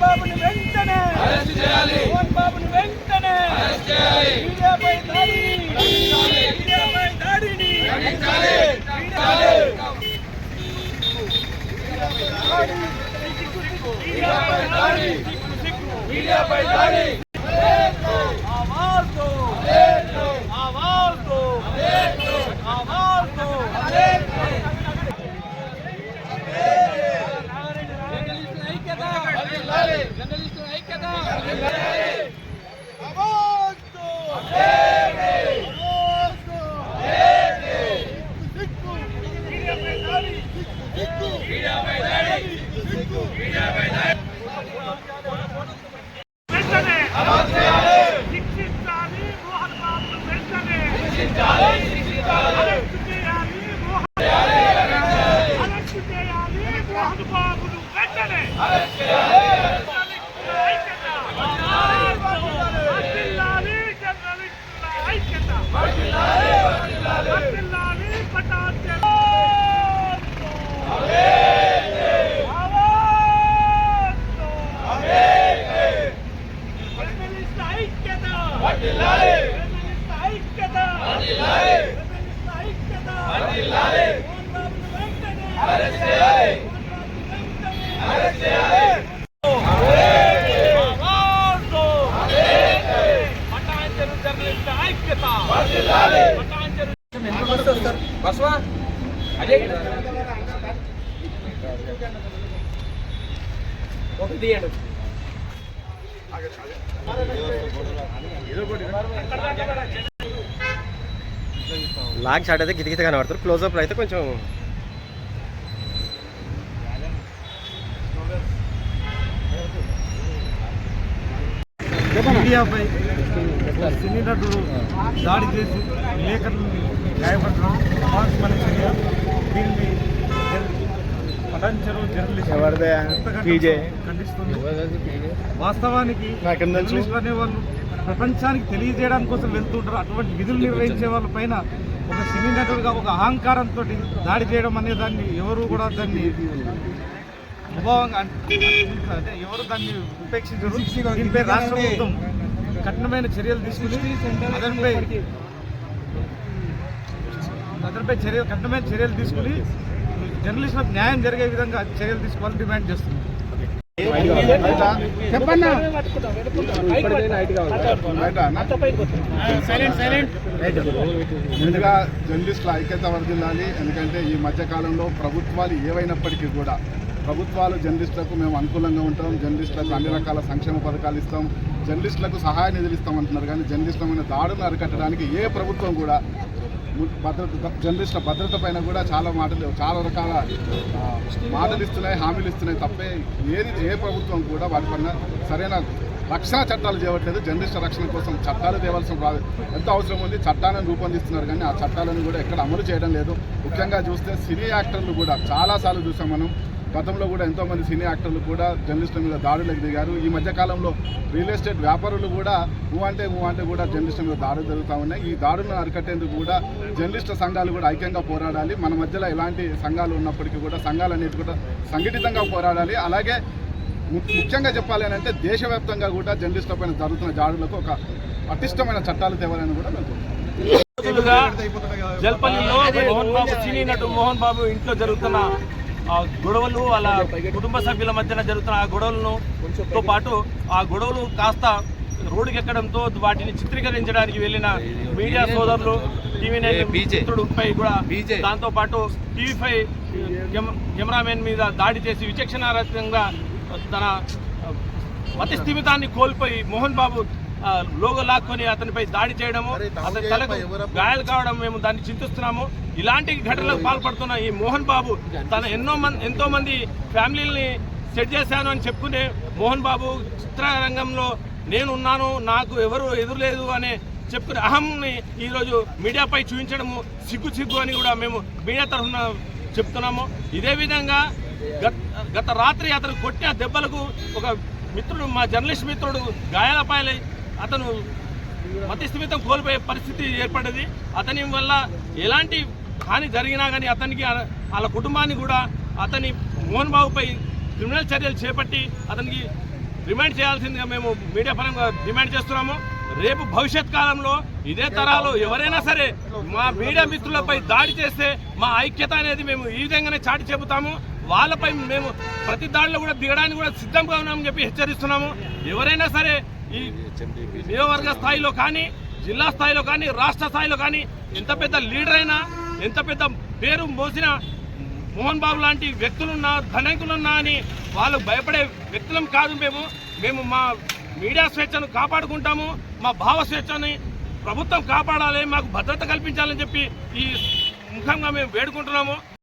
బాబుని వెంటనే! మోహన్ బాబుని వెంటనే! మీడియాపై దాడిని! మీడియాపై దాడిని! మీడియాపై దాడి! మీడియాపై దాడి! शिक्षित బస్వా అదే ఒకటి తీయండి లాగ్ షాట్ అయితే గితగిత కనబడతారు క్లోజ్అప్ అయితే కొంచెం మీడియాపై సినీ నటుడు దాడి చేసి విలేకరులను గాయపడడం అమానుషమైన చర్య దీన్ని పటాన్ చెరువు జర్నలిస్ట్. ఖండిస్తుంది వాస్తవానికి? జర్నలిస్టులు అనేవాళ్ళు ప్రపంచానికి తెలియజేయడానికి కోసం వెళ్తుంటారు అటువంటి విధులు నిర్వహించే వాళ్ళ పైన ఒక సినీ నటుడుగా ఒక అహంకారంతో దాడి చేయడం అనే దాన్ని ఎవరు కూడా దాన్ని అంటే ఎవరు దాన్ని ఉపేక్షించరు. దీనిపై రాష్ట్ర ప్రభుత్వం. కఠినమైన చర్యలు తీసుకుని అతనిపై అతనిపై చర్యలు కఠినమైన చర్యలు తీసుకుని జర్నలిస్టులకు న్యాయం జరిగే విధంగా చర్యలు తీసుకోవాలని డిమాండ్ చేస్తుంది ముందుగా జర్నలిస్టుల ఐక్యత వర్దిల్లాలి ఎందుకంటే ఈ మధ్య కాలంలో ప్రభుత్వాలు ఏవైనప్పటికీ కూడా ప్రభుత్వాలు జర్నలిస్టులకు మేము అనుకూలంగా ఉంటాం జర్నలిస్టులకు అన్ని రకాల సంక్షేమ పథకాలు ఇస్తాం జర్నలిస్టులకు సహాయ నిధులు ఇస్తాం అంటున్నారు కానీ జర్నలిస్టుల మీద దాడులను అరికట్టడానికి ఏ ప్రభుత్వం కూడా భద్రత జర్నలిస్టుల భద్రత పైన కూడా చాలా మాటలు చాలా రకాల మాటలు ఇస్తున్నాయి హామీలు ఇస్తున్నాయి తప్పే ఏది ఏ ప్రభుత్వం కూడా వాటిపైన సరైన రక్షణ చట్టాలు చేయట్లేదు. జర్నలిస్టుల రక్షణ కోసం చట్టాలు తేవాల్సిన ఎంత అవసరం ఉంది? చట్టాలను రూపొందిస్తున్నారు కానీ ఆ చట్టాలను కూడా ఎక్కడ అమలు చేయడం లేదు. ముఖ్యంగా చూస్తే సినీ యాక్టర్లు కూడా చాలాసార్లు చూసాం మనం. గతంలో కూడా ఎంతోమంది సినీ యాక్టర్లు కూడా జర్నలిస్టుల మీద దాడులకు దిగారు. ఈ మధ్య కాలంలో రియల్ ఎస్టేట్ వ్యాపారులు కూడా ఊ అంటే ఊ అంటే కూడా జర్నలిస్టుల మీద దాడులు జరుగుతూ ఉన్నాయి. ఈ దాడులను అరికట్టేందుకు కూడా జర్నలిస్టుల సంఘాలు కూడా ఐక్యంగా పోరాడాలి. మన మధ్యలో ఎలాంటి సంఘాలు ఉన్నప్పటికీ కూడా సంఘాలు అనేవి కూడా సంఘటితంగా పోరాడాలి. అలాగే ము- ముఖ్యంగా చెప్పాలి అని అంటే దేశవ్యాప్తంగా కూడా జర్నలిస్టుల పైన జరుగుతున్న దాడులకు ఒక పటిష్టమైన చట్టాలు తేవాలని కూడా మేము జల్పల్లిలో మోహన్ బాబు సినీ నటు మోహన్ బాబు ఇంట్లో జరుగుతున్న ఆ గొడవలు వాళ్ళ కుటుంబ సభ్యుల మధ్యన జరుగుతున్న ఆ గొడవలను తో పాటు ఆ గొడవలు కాస్త రోడ్డుకి ఎక్కడంతో వాటిని చిత్రీకరించడానికి వెళ్ళిన మీడియా సోదరులు టీవీ నైన్ మిత్రుడిపై కూడా దాంతో పాటు టీవీ ఫైవ్ కెమెరామెన్ మీద దాడి చేసి విచక్షణారహితంగా తన మతి స్థిమితాన్ని కోల్పోయి మోహన్ బాబు లోగో లాక్కొని అతనిపై దాడి చేయడము అతని తలకు గాయాలు కావడం మేము దాన్ని చింతిస్తున్నాము. ఇలాంటి ఘటనలకు పాల్పడుతున్న ఈ మోహన్ బాబు తన ఎన్నో మంది ఎంతో మంది ఫ్యామిలీని సెట్ చేశాను అని చెప్పుకునే మోహన్ బాబు చిత్రరంగంలో నేను ఉన్నాను నాకు ఎవరు ఎదురులేదు అనే చెప్పుకునే అహంని ఈరోజు మీడియాపై చూపించడము సిగ్గు సిగ్గు అని కూడా మేము మీడియా తరఫున చెప్తున్నాము. ఇదే విధంగా గత గత రాత్రి అతను కొట్టిన దెబ్బలకు ఒక మిత్రుడు మా జర్నలిస్ట్ మిత్రుడు గాయాలపాయలై అతను మతి స్థిమితం కోల్పోయే పరిస్థితి ఏర్పడ్డది. అతని వల్ల ఎలాంటి హాని జరిగినా కానీ అతనికి వాళ్ళ కుటుంబాన్ని కూడా అతని మోహన్ బాబుపై క్రిమినల్ చర్యలు చేపట్టి అతనికి రిమాండ్ చేయాల్సిందిగా మేము మీడియా పరంగా డిమాండ్ చేస్తున్నాము. రేపు భవిష్యత్ కాలంలో ఇదే తరాలు ఎవరైనా సరే మా మీడియా మిత్రులపై దాడి చేస్తే మా ఐక్యత అనేది మేము ఈ విధంగానే చాటి చెబుతాము. వాళ్ళపై మేము ప్రతి దాడిలో కూడా దిగడానికి కూడా సిద్ధంగా ఉన్నామని చెప్పి హెచ్చరిస్తున్నాము. ఎవరైనా సరే ఈ నియోజకవర్గ స్థాయిలో కానీ జిల్లా స్థాయిలో కానీ రాష్ట్ర స్థాయిలో కానీ ఎంత పెద్ద లీడర్ అయినా ఎంత పెద్ద పేరు మోసిన మోహన్ బాబు లాంటి వ్యక్తులున్నా ధనికులున్నా అని వాళ్ళు భయపడే వ్యక్తులం కాదు మేము. మేము మా మీడియా స్వేచ్ఛను కాపాడుకుంటాము మా భావ స్వేచ్ఛని ప్రభుత్వం కాపాడాలి మాకు భద్రత కల్పించాలని చెప్పి ఈ ముఖంగా మేము వేడుకుంటున్నాము.